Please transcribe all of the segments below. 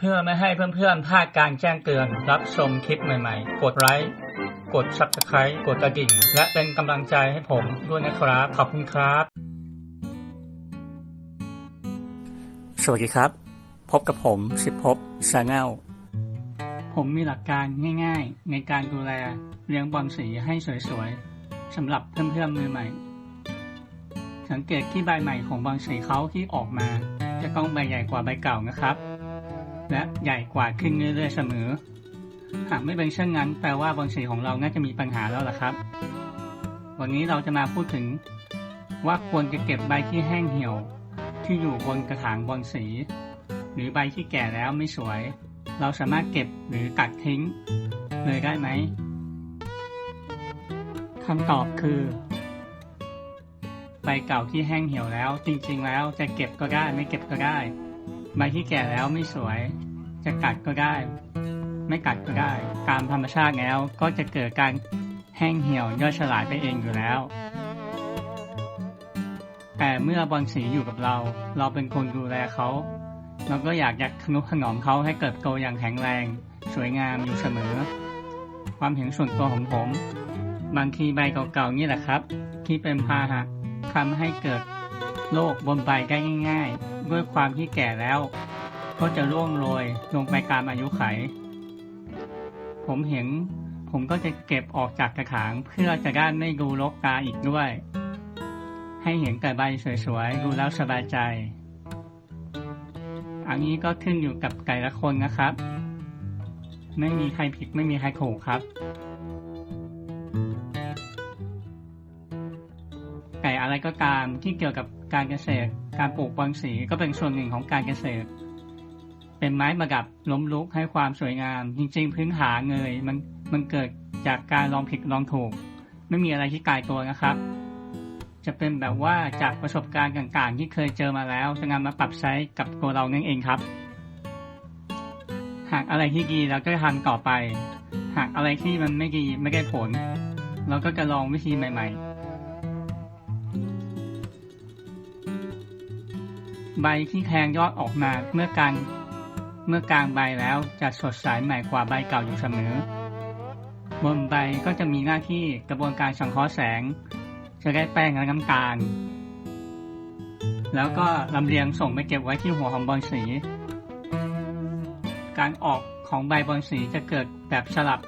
เพื่อไม่ให้เพื่อนๆพลาดการแจ้งเตือน รับชมคลิปใหม่ๆ กดไลค์กด subscribe กดกระดิ่ง และเป็นกำลังใจให้ผมด้วยนะครับ ขอบคุณครับ สวัสดีครับ พบกับผมสิบภพชาแนลผมมีหลักการง่ายๆ ในการดูแลเลี้ยงบอลสีให้สวยๆสำหรับเพื่อนๆมือใหม่ สังเกตที่ใบใหม่ของบอลสีเขาที่ออกมา จะต้องใบใหญ่กว่าใบเก่านะครับ และใหญ่กว่าขึ้นเรื่อยๆเสมอ หากไม่เป็นเช่นนั้นแปลว่าบอลสีของเราน่าจะมีปัญหาแล้วล่ะครับ วันนี้เราจะมาพูดถึง ว่าควรจะเก็บใบที่แห้งเหี่ยว ที่อยู่บนกระถางบอลสี หรือใบที่แก่แล้วไม่สวย เราสามารถเก็บหรือตัดทิ้ง เลยได้ไหมคำตอบคือใบเก่าที่แห้งเหี่ยวแล้ว จริงๆแล้วจะเก็บก็ได้ไม่เก็บก็ได้ ใบที่แก่แล้วไม่สวย จะกัดก็ได้ ไม่กัดก็ได้ ตามธรรมชาติแล้วก็จะเกิดการแห้งเหี่ยวย่อยสลายไปเองอยู่แล้ว แต่เมื่อบอลสีอยู่กับเรา เราเป็นคนดูแลเขาเราก็อยากจะทนุถนอมเขาให้เกิดโตอย่างแข็งแรง สวยงามอยู่เสมอ ความเห็นส่วนตัวของผม บางทีใบเก่าๆนี่แหละครับ ที่เป็นพาหะทำให้เกิด โรคบนใบได้ง่ายๆ ด้วยความที่แก่แล้ว ก็จะร่วงโรยลงไปตามอายุไข ผมเห็น ผมก็จะเก็บออกจากกระถางเพื่อจะได้ไม่ดูรกตาอีกด้วย ให้เห็นแต่ใบสวยๆ ดูแล้วสบายใจ อันนี้ก็ขึ้นอยู่กับไก่ละคนนะครับ ไม่มีใครผิดไม่มีใครถูกครับ อะไรก็ตามที่เกี่ยวกับการเกษตร การปลูกบอลสีก็เป็นส่วนหนึ่งของการเกษตร เป็นไม้ประดับล้มลุกให้ความสวยงาม จริง ๆ พื้นฐานเลยมันมันเกิดจากการลองผิดลองถูก ไม่มีอะไรที่กายตัวนะครับ จะเป็นแบบว่าจากประสบการณ์ต่างๆ ที่เคยเจอมาแล้วจะนำมาปรับใช้กับตัวเรานั่นเองครับหากอะไรที่ดีเราก็จะทำต่อไป หากอะไรที่มันไม่ดีไม่ได้ผล เราก็จะลองวิธีใหม่ ๆ ใบที่แทงยอดออกมาเมื่อกลางเมื่อกลางใบแล้วจะสดใสใหม่กว่าใบเก่าอยู่เสมอ บนใบก็จะมีหน้าที่กระบวนการสังเคราะห์แสง จะได้แป้งและน้ำตาล แล้วก็ลำเลียงส่งไปเก็บไว้ที่หัวของบอลสี การออกของใบบอลสีจะเกิดแบบสลับ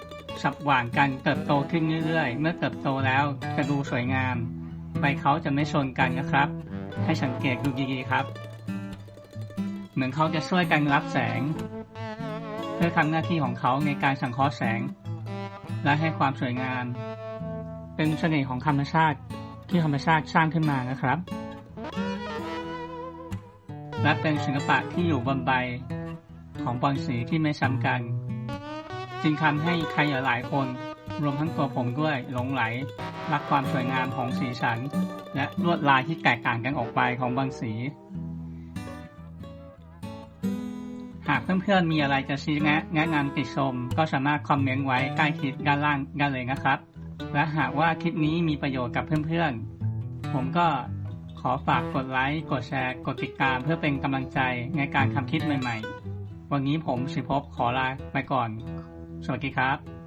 สับหว่างกันเติบโตขึ้นเรื่อยๆ เมื่อเติบโตแล้วจะดูสวยงาม ใบเขาจะไม่ชนกันนะครับ ให้สังเกตดูดีๆครับ เหมือนเขาจะช่วยกันรับแสง เพื่อทำหน้าที่ของเขาในการสังเคราะห์แสง และให้ความสวยงาม เป็นเสน่ห์ของธรรมชาติที่ธรรมชาติสร้างขึ้นมานะครับ และเป็นศิลปะที่อยู่บนใบของบอลสีที่ไม่ซ้ำกัน จึงทำให้ใครหลายคนรวมทั้งตัวผมด้วยหลงไหลรักความสวยงามของสีสัน และลวดลายที่แตกต่างกันออกไปของบอลสี หากเพื่อนๆมีอะไรจะชี้แนะแนะนำติชม ก็สามารถคอมเมนต์ไว้ใต้คลิปด้านล่างได้เลยนะครับ และหากว่าคลิปนี้มีประโยชน์กับเพื่อนๆ ผมก็ขอฝากกดไลค์ กดแชร์ กดติดตามเพื่อเป็นกำลังใจในการทำคลิปใหม่ๆ วันนี้ผมสิภพขอลาไปก่อน สวัสดีครับ